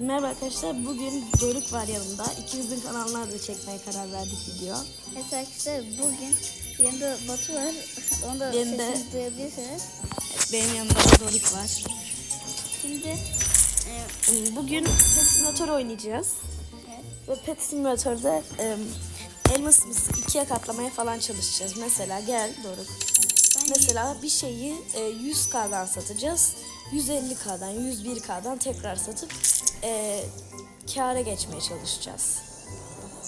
Merhaba arkadaşlar. Bugün Doruk var yanımda. İkimizin kanalına da çekmeye karar verdik video. Evet arkadaşlar bugün yanında Batu var. Onu da Benim de- duyabilirsiniz. Benim yanımda da Doruk var. Şimdi e, Bugün Pet Simulator oynayacağız. evet, Ve Pet Simulator'da e, elmasımızı ikiye katlamaya falan çalışacağız. Mesela gel Doruk. ben Mesela bir şeyi e, 100K'dan satacağız. 150K'dan, 101K'dan tekrar satıp e, kâra geçmeye çalışacağız.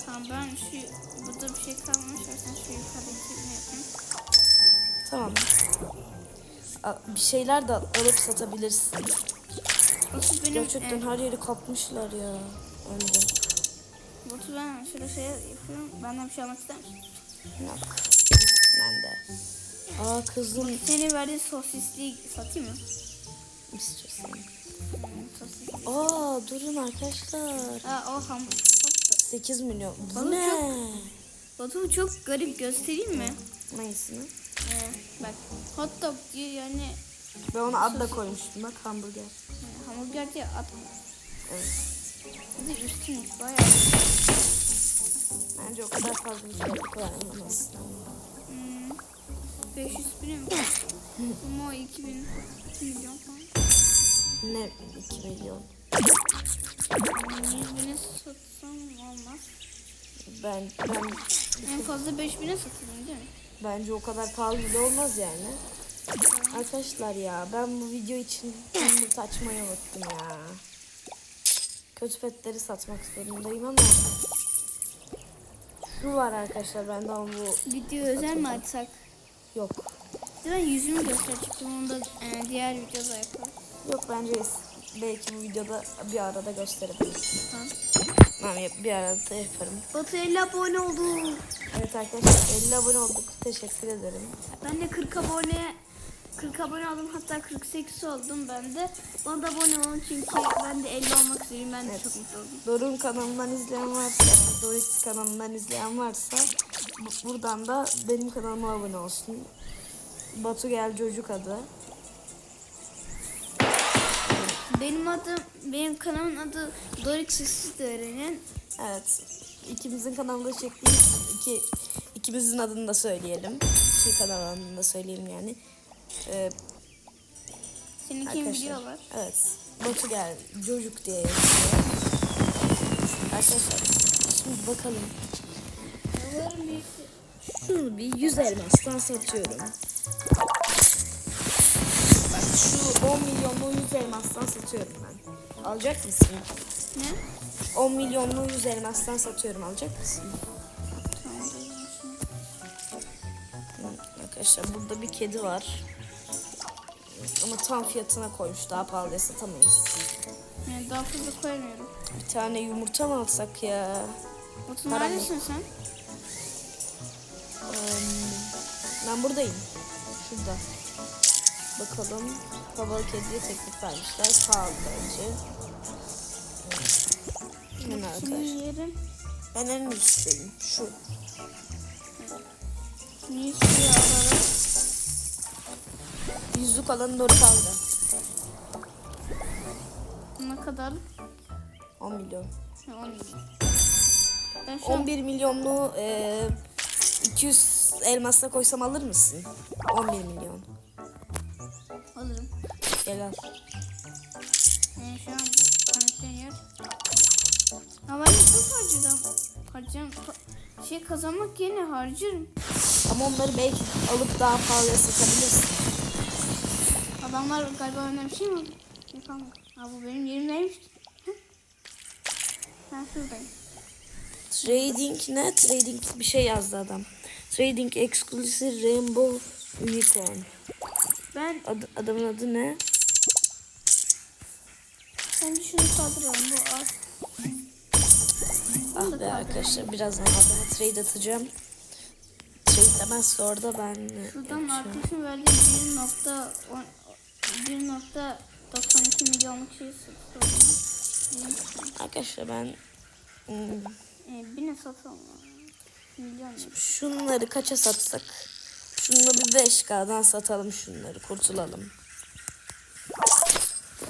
tamam ben şu burada bir şey kalmamış. Ben şu yukarıdakini yapayım. Tamam. A- Bir şeyler de alıp satabilirsin. Batu benim Gerçekten e, her yeri kapmışlar ya. Önce. Batu ben şöyle şey yapıyorum. Benden bir şey almak ister misin? Yok. Ben de. Aa kızım Senin verdiğin sosisli satayım mı? İstiyorsun. Hmm. Aa durun arkadaşlar. Aa o ham. Batu, 8 milyon. Bu Bana ne? Batu bu çok garip göstereyim mi? Hangisini? Ee, bak hot dog diyor yani Ben ona ad da koymuştum bak hamburger. e, hamburger diye at. Evet. Bir de üstünmüş bayağı. Bence o kadar fazla bir şey koyamaz. Hmm, 500 bin mi? Ama o 2000 2 milyon falan. Ne 2 milyon? Hmm, 100 bine satsam olmaz. Ben ben En fazla 5 bine satılır değil mi? bence o kadar pahalı bile olmaz yani. Arkadaşlar ya ben bu video için yumurt açmayı unuttum ya. Kötü petleri satmak zorundayım ama şu var arkadaşlar ben daha bu Video özel mi açsak? yok. Bir de ben yüzümü gösterecektim onu da e, diğer videoda yaparım. Yok bence belki bu videoda bir arada gösterebilirim. Tamam. Tamam bir arada yaparım. Batu 50 abone oldu. Evet arkadaşlar 50 abone olduk. Teşekkür ederim. Ben de 40 abone 40 abone oldum hatta 48 oldum ben de. Bana da abone olun çünkü ben de 50 olmak üzereyim. Ben de Evet. çok mutlu oldum. Doruk'un kanalından izleyen varsa, Doruk kanalından izleyen varsa bu- buradan da benim kanalıma abone olsun. Batu Gel Çocuk adı. Benim adım, benim kanalımın adı Dorik Sessiz öğrenin. Evet. ikimizin kanalında çektiğimiz iki ikimizin adını da söyleyelim. İki kanal adını da söyleyelim yani. Ee, Seni kim arkadaşlar. biliyorlar? Evet. Batu Gel Çocuk diye yazıyor. Arkadaşlar şimdi bakalım. Şunu bir 100 elmastan satıyorum. Şu 10 milyonluğu 100 elmastan satıyorum ben. Alacak mısın? Ne? 10 milyonluğu 100 elmastan satıyorum. Alacak mısın? Tamam, Arkadaşlar burada bir kedi var. Ama tam fiyatına koymuş. Daha pahalıya satamayız. Yani daha fazla koyamıyorum. Bir tane yumurta mı alsak ya? Param neredesin sen? Eee, ben buradayım. Şurada. Bakalım. Babalı kediye teklif vermişler. Pahalı bence. Hemen arkadaşlar. Ben en üstteyim. Şu. niye suyu alalım? Yüzlük alanı doğru kaldı. Ne kadar? 10 milyon. Ha, 10 milyon. Ben şu an 11 milyonlu eee 200 elmasla koysam alır mısın? 11 milyon. Alırım. Gel al. Yani şu an kanekleniyor. Ama ben çok harcadım. Harcam şey kazanmak yerine harcarım. Ama onları belki alıp daha pahalıya satabilirsin. Adamlar galiba önden bir şey mi? Yapamam. Ha bu benim yerim neymiş? Hı? Ben şuradayım. Trading ne? Trading bir şey yazdı adam. Trading Exclusive Rainbow Unicorn. Ben Ad- adamın adı ne? Bence şunu kaldıralım. Bu az. Ah be arkadaşlar birazdan adama trade atacağım. Trade demezse orada ben Şuradan arkadaşım verdiği 1.92 1.92 milyonluk şey satıyorum. Arkadaşlar ben hmm, Ee, bir ne satalım? Milyon. şunları kaça satsak? Şunları bir 5K'dan satalım şunları kurtulalım.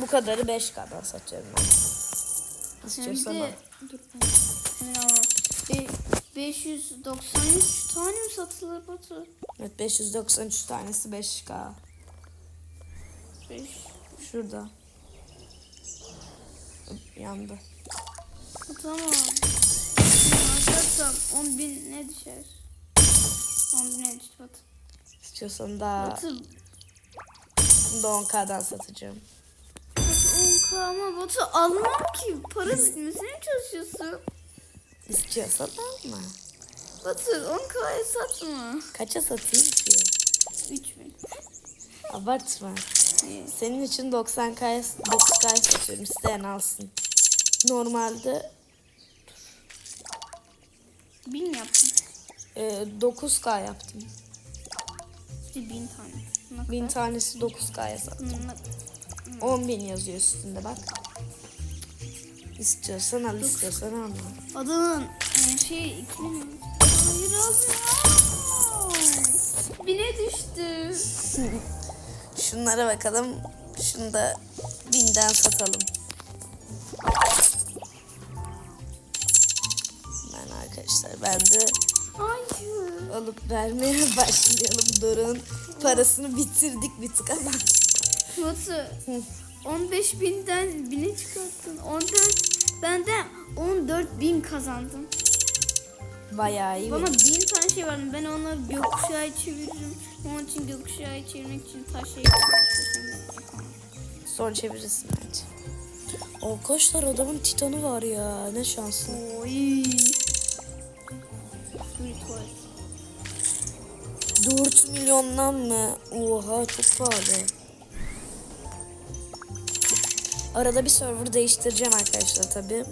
Bu kadarı 5K'dan satıyorum ben. İstiyorsan al. dur hemen alalım. Be, 593 tane mi satılır Batu? Evet 593 tanesi 5K. 5. Şurada. Yandı. Tamam. Harcarsam 10 bin ne düşer? 10 bin ne düşer Batu? İstiyorsan daha Batu, bunu da 10K'dan satacağım. Batu 10k ama Batu almam ki. Para bitmesine mi çalışıyorsun? İstiyorsan alma. Batu 10k'ya satma. Kaça satayım ki? 3 bin. Abartma. Hayır. Senin için 90K'ya 9K'ya satıyorum. İsteyen alsın. Normalde 1000 yaptım. e, 9K yaptım. İşte 1000 tane. Ne 1000 kadar? tanesi 9K'ya sattım. Ne- 10.000 yazıyor üstünde bak. İstiyorsan al, istiyorsan alma. Adamın e, şey 2000 Hayır abi. Aa! Bine düştü. Şunlara bakalım. Şunu da binden satalım. Ben arkadaşlar ben de Hayır. alıp vermeye başlayalım. Durun. Parasını bitirdik bir tık ama. Batu 15 binden bine çıkarttın. 14 benden 14 bin kazandım. Bayağı iyi. Bana bin tane şey vardı. Ben onları gökkuşağı çeviririm. Onun için gökkuşağı çevirmek için taş şey Sonra çevirirsin bence. Arkadaşlar adamın titonu var ya. Ne şanslı. Oy. 4 milyondan mı? Oha çok pahalı. Arada bir server değiştireceğim arkadaşlar tabi.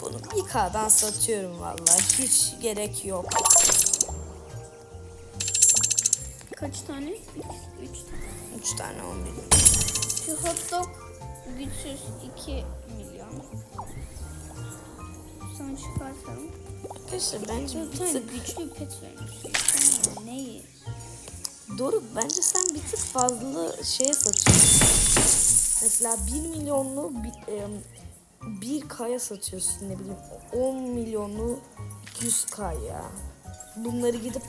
Bunu 1K'dan satıyorum vallahi. Hiç gerek yok. Kaç tane? 3 tane. 3 tane 11 milyon. Şu hot dog güçsüz 2 milyon. Sana çıkartalım. Arkadaşlar bence Bir bir tane tık... güçlü pet vermiş. Neyi? Doruk bence sen bir tık fazla şeye satıyorsun. Mesela 1 milyonlu bir, em, 1K'ya satıyorsun ne bileyim 10 milyonlu 200K ya. Bunları gidip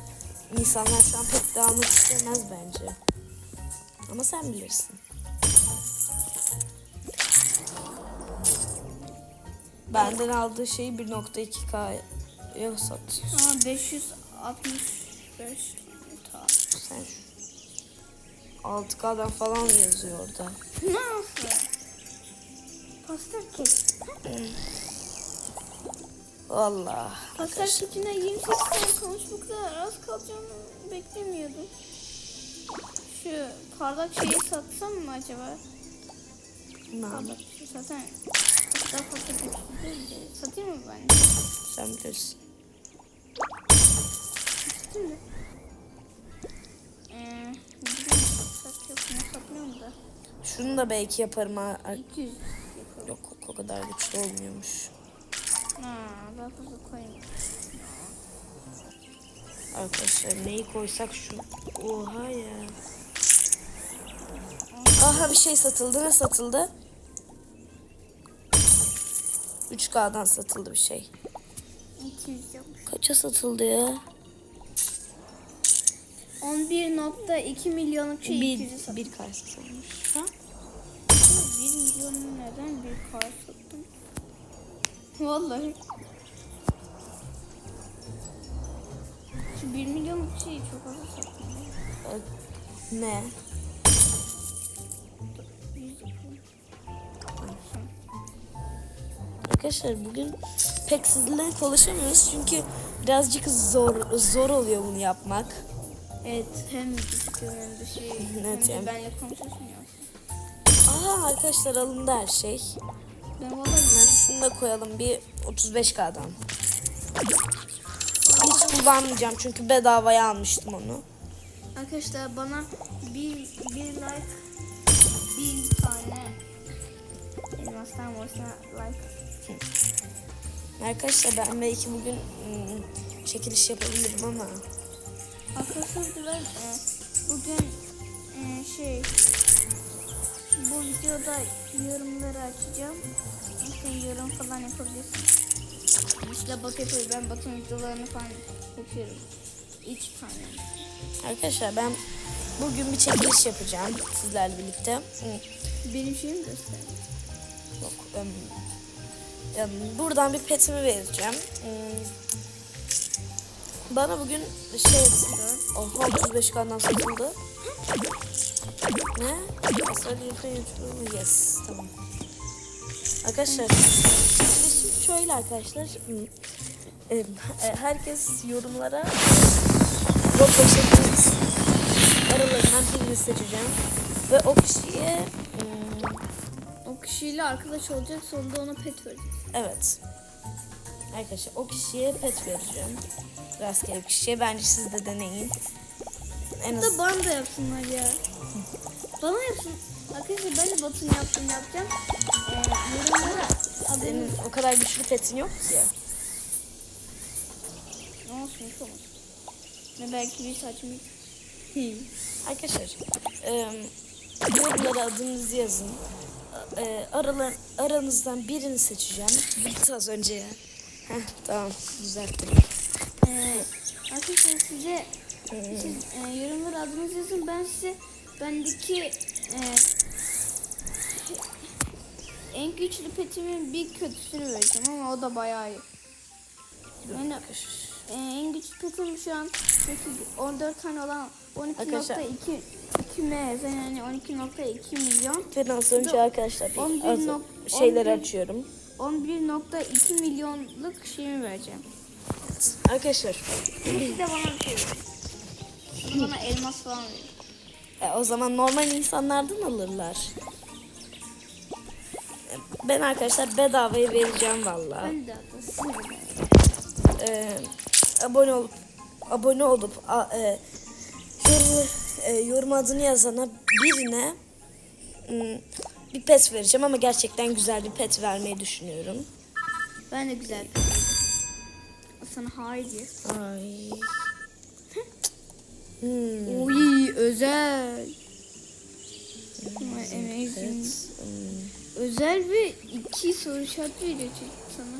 insanlar şu an pek de almak istemez bence. Ama sen bilirsin. Benden aldığı şeyi 1.2K'ya satıyor. Aa 565 tane. Sen şu 6K'dan falan yazıyor orada. Vallahi. Pasta kekine 28 tane bu kadar az kalacağını beklemiyordum. Şu parlak şeyi satsam mı acaba? Ne Parlak şey zaten daha fazla güçlü de. Satayım mı ben? Sen bilirsin. Satayım mı? Ee, bilmiyorum, satıyor mu satmıyorum da. Şunu da belki yaparım ha. Ay, 200 yapalım. Yok o kadar güçlü olmuyormuş. Ha, fazla koyayım. Arkadaşlar neyi koysak şu. Oha ya. Aha bir şey satıldı. Ne satıldı? 3K'dan satıldı bir şey. 200 yapmış. Kaça satıldı ya? 11.2 milyonluk şey Bir, 200'e sattım. bir K satılmış. Ha? 1 milyonu neden bir kar sattım? Vallahi. Şu 1 milyonluk şeyi çok az sattım. Ee, Ne? 100 yapalım. Arkadaşlar bugün pek sizinle konuşamıyoruz çünkü birazcık zor zor oluyor bunu yapmak. Evet hem de şey Evet, hem yani. benle konuşuyorsun ya. Aha arkadaşlar alındı her şey. Ben Hemen şunu da koyalım bir 35K'dan. Hiç kullanmayacağım çünkü bedavaya almıştım onu. Arkadaşlar bana bir, bir like bin tane elmastan olsa like Arkadaşlar ben belki bugün ım, çekiliş yapabilirim ama Arkadaşlar ben e, bugün e, şey bu videoda yorumları açacağım. Sen yorum falan yapabilirsin. İşte Batu yapıyor. Ben Batu'nun videolarını falan yapıyorum. İç tane. Arkadaşlar ben bugün bir çekiliş yapacağım sizlerle birlikte. Benim şeyimi göster. Yok. em, buradan bir petimi vereceğim. Bana bugün şey Oha 35 kandan satıldı. Ne? Söyleyeyim YouTube'u. Yes. Tamam. Arkadaşlar çekilişim şöyle arkadaşlar. Hmm, e, Herkes yorumlara Roblox hepiniz aralarından birini seçeceğim. Ve o kişiye hmm, O kişiyle arkadaş olacak sonunda ona pet vereceğiz. Evet. Arkadaşlar o kişiye pet vereceğim. Rastgele bir kişiye. Bence siz de deneyin. En az da bana da yapsınlar ya. Bana yapsın. Arkadaşlar ben de Batu'nun yaptığını yapacağım. Ee, yorumlara senin o kadar güçlü petin yok ki. Ne olsun hiç olmaz. Ne belki bir saçma. Arkadaşlar e, yorumlara adınızı yazın. E, aralar, aranızdan birini seçeceğim. Bitti az önce ya. Heh, tamam düzelttim. Ee, arkadaşlar size siz e, yorumlara adınızı yazın. Ben size bendeki e, en güçlü petimin bir kötüsünü vereceğim ama o da bayağı iyi. Yani e, en güçlü petim şu an çünkü 14 tane olan 12.2 2 M yani 12.2 milyon Ben az önce arkadaşlar bir 11 az şeyleri 11 açıyorum. 11.2 milyonluk şeyimi vereceğim. Arkadaşlar Bir de bana bir şey verin. Bana elmas falan verin. E, o zaman normal insanlardan alırlar. E, Ben arkadaşlar bedavaya vereceğim valla. Ben de. E, abone olup abone olup a, e, yorum, e, yorum adını yazana birine mm, bir pet vereceğim ama gerçekten güzel bir pet vermeyi düşünüyorum. Ben de güzel. Sana haydi. Ay. Hmm. Oy özel. Amazing. Hmm. Özel ve iki soru işareti veriyor çocuk sana.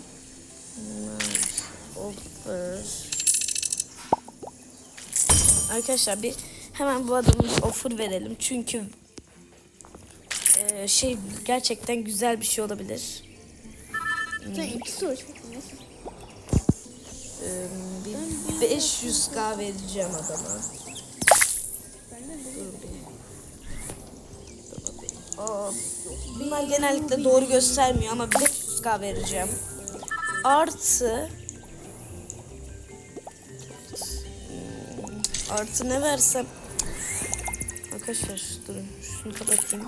Offer. Arkadaşlar bir hemen bu adamın bir offer verelim. Çünkü e, şey gerçekten güzel bir şey olabilir. Sen iki soru neyse. E, bir 500k vereceğim adama. Ben de dedim. Dur bir. Dur bir. Aa, bunlar genellikle doğru göstermiyor ama 500k vereceğim. Artı Hmm, Artı ne versem Arkadaşlar durun şunu kapatayım.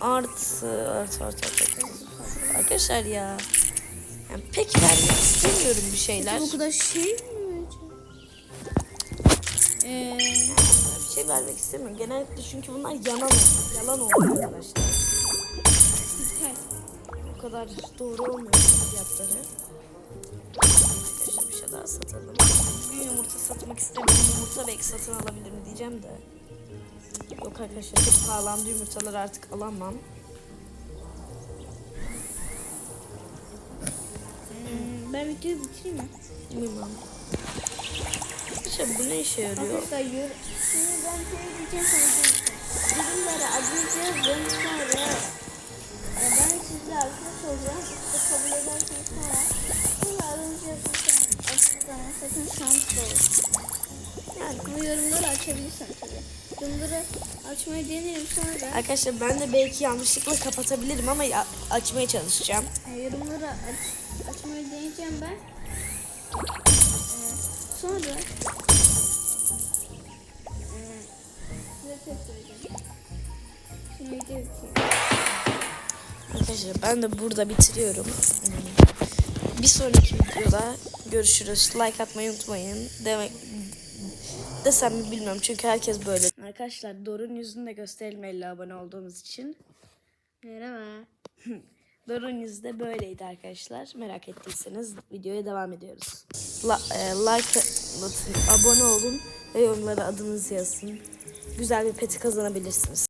Artı artı artı artı. artı. Arkadaşlar ya. Yani pek vermek istemiyorum bir şeyler. Bu kadar şey mi vereceğim? Vermek istemiyorum. Genellikle çünkü bunlar yalan yalan oluyor arkadaşlar. O kadar doğru olmuyor fiyatları. Arkadaşlar bir şey daha satalım. Bir yumurta satmak istemiyorum. Yumurta belki satın alabilirim diyeceğim de. Yok arkadaşlar çok pahalandı yumurtaları artık alamam. Hmm, ben videoyu bitireyim mi? Bilmem. Arkadaşlar bu ne işe yarıyor? Arkadaşlar yor- şimdi ben. Yorumlara adınızı yazın sonra ben sizle arkadaş olacağım. İşte kabul ederseniz sonra yazın sonra açıklamaya sakın şans da olur. Yani. Ama yorumları açabilirsen tabii. Yorumları açmayı denerim sonra. Arkadaşlar ben de belki yanlışlıkla kapatabilirim ama ya- açmaya çalışacağım. E, yorumları aç, açmayı deneyeceğim ben. E, sonra Arkadaşlar ben de burada bitiriyorum. Bir sonraki videoda görüşürüz. Like atmayı unutmayın. Demek desem mi bilmiyorum çünkü herkes böyle. Arkadaşlar Dorun yüzünü de gösterelim 50 abone olduğumuz için. Merhaba. Dorun yüzü de böyleydi arkadaşlar. Merak ettiyseniz videoya devam ediyoruz. La, e, like atın, abone olun ve yorumlara adınızı yazın. Güzel bir peti kazanabilirsiniz.